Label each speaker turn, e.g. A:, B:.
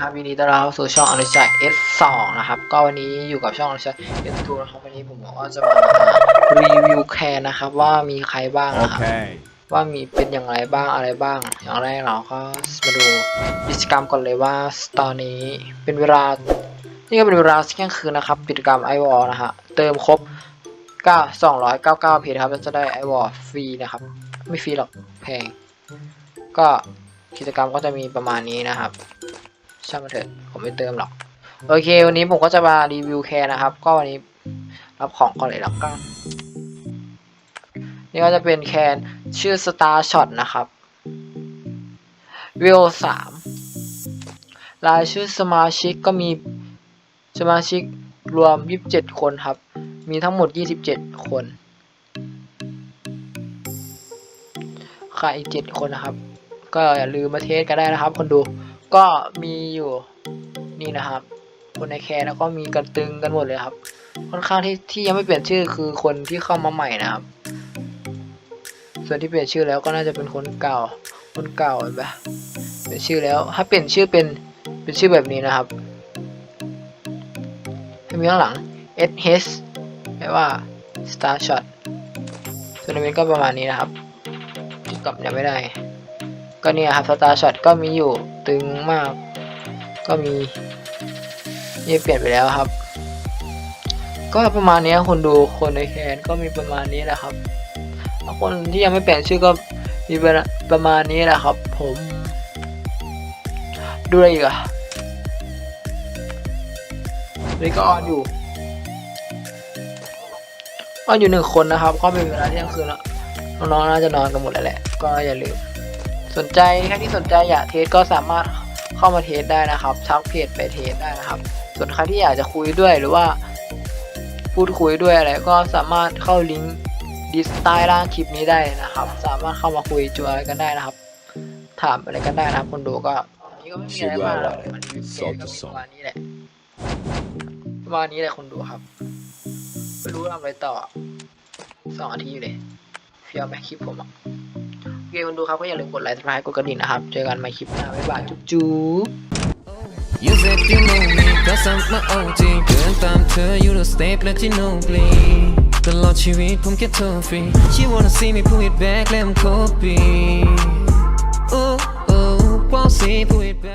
A: ครับยินดีต้อนรับเข้าสู่ช่องอนุชัย S2 นะครับ ก็วันนี้อยู่กับช่องอนุชัย S2 นะครับวันนี้ผมก็จะมารีวิวแคนนะครับว่ามีใครบ้างนะครับ
B: Okay.
A: ว่ามีเป็นอย่างไรบ้างอะไรบ้าง อย่างแรกเราก็มาดูกิจกรรมก่อนเลยว่าตอนนี้เป็นเวลานี่ก็เป็นเวลาเที่ยงคืนนะครับกิจกรรมไอวอลนะฮะเติมครบ9 299เพจครับแล้วจะได้ไอวอลฟรีนะครับ ไม่ฟรีหรอกแพงก็กิจกรรมก็จะมีประมาณนี้นะครับ ช่างมันเถอะผมไม่เติมหรอกโอเค วันนี้ผมก็จะมารีวิวแคร์นะครับ ก็วันนี้รับของก่อนเลยแล้วกันนี่ก็จะเป็นแคนชื่อ Star Shot นะครับวิวสามรายชื่อสมาชิกก็มีสมาชิกรวม 27 คนครับ มีทั้งหมด 27 คนค่ะอีก 7 คนนะครับ ก็อย่าลืมมาเทสกันได้นะครับ คนดู ก็มีอยู่นี่นะครับคนในแคร์แล้วก็มีกันตึงกันหมดเลยครับ ค่อนข้างที่ที่ยังไม่เปลี่ยนชื่อคือคนที่เข้ามาใหม่นะครับ ส่วนที่เปลี่ยนชื่อแล้วก็น่าจะเป็นคนเก่า คนเก่าเห็นปะเปลี่ยนชื่อแล้ว ถ้าเปลี่ยนชื่อเป็นเป็นชื่อแบบนี้นะครับให้มีข้างหลัง S H แปลว่า Star Shot ส่วนในนี้ก็ประมาณนี้นะครับกลับยังไม่ได้ ก็เนี่ยครับ Star Shot ก็มีอยู่ ตึงมาก ก็มีนี่เปลี่ยนไปแล้วครับ ก็ประมาณนี้คนดูคนในแคนก็มีประมาณนี้แหละครับคนที่ยังไม่เปลี่ยนชื่อก็มีประมาณนี้แหละครับ ผม ดูอะไรอีกอะนี่ก็ออนอยู่ออนอยู่หนึ่งคนนะครับ ก็เป็นเวลาเที่ยงคืนแล้วน้องๆน่าจะนอนกันหมดแล้วแหละ ก็อย่าลืม สนใจแค่ที่สนใจอยากเทสก็สามารถเข้ามาเทสได้นะครับทักเพจไปเทสได้นะครับ ส่วนใครที่อยากจะคุยด้วยหรือว่า พูดคุยด้วยอะไรก็สามารถเข้าลิงก์ดิสใต้ล่างคลิปนี้ได้นะครับ สามารถเข้ามาคุยจอยกันได้นะครับ ถามอะไรกันได้นะครับคนดูก็อันนี้ก็ไม่มีอะไรมากหรอกมันมีเพจก็มีประมาณนี้แหละประมาณนี้แหละคนดูครับไม่รู้ทำอะไรต่อสองนาทีอยู่เลยเฟี้ยวไหมคลิปผมอะ เกมคคนดูครับก็อย่าลืมกดไลค์ทักทายกดกระดิ่งนะครับ เจอกันใหม่คลิปหน้าบ๊ายบายจุ๊บจุ๊บ
C: You said you know me cause I'm my OG เดินตามเธออยู่ทุกสเต็ปและที่โนบลีตลอดชีวิตผมแค่เธอฟรี She wanna see me pull it back และผม copy Oh oh won't see pull it back